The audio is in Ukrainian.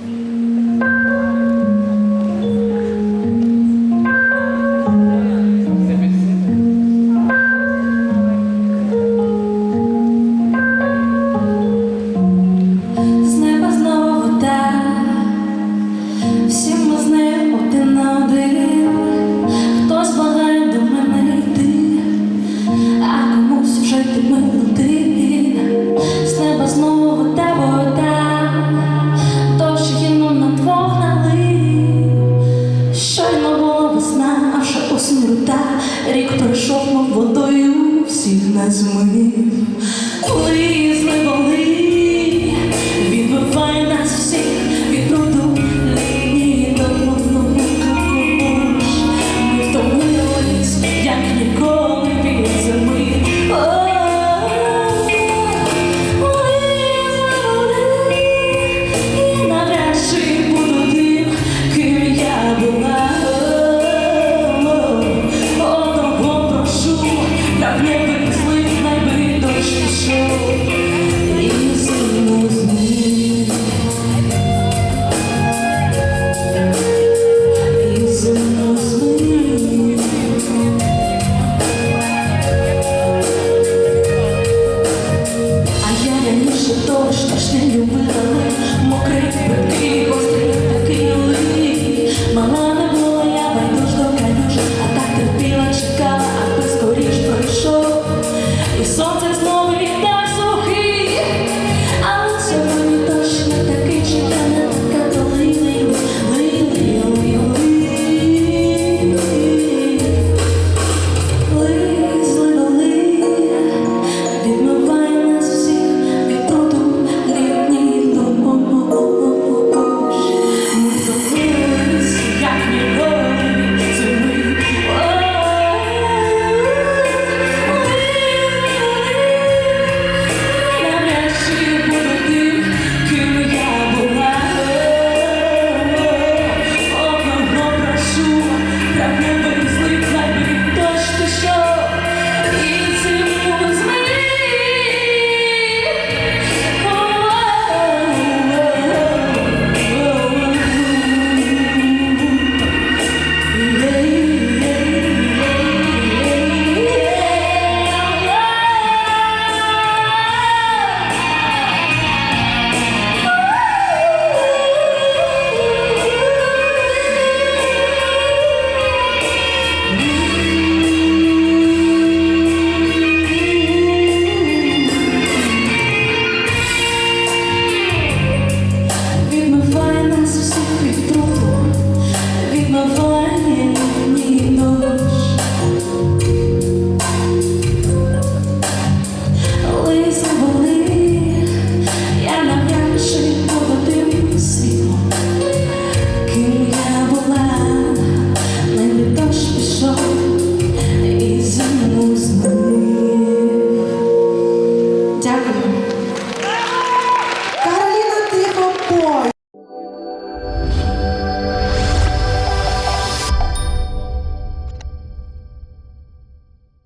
Mm. смута, рік пройшов, мов водою всіх нас змив. Лизливо точно ж не любила, мокрий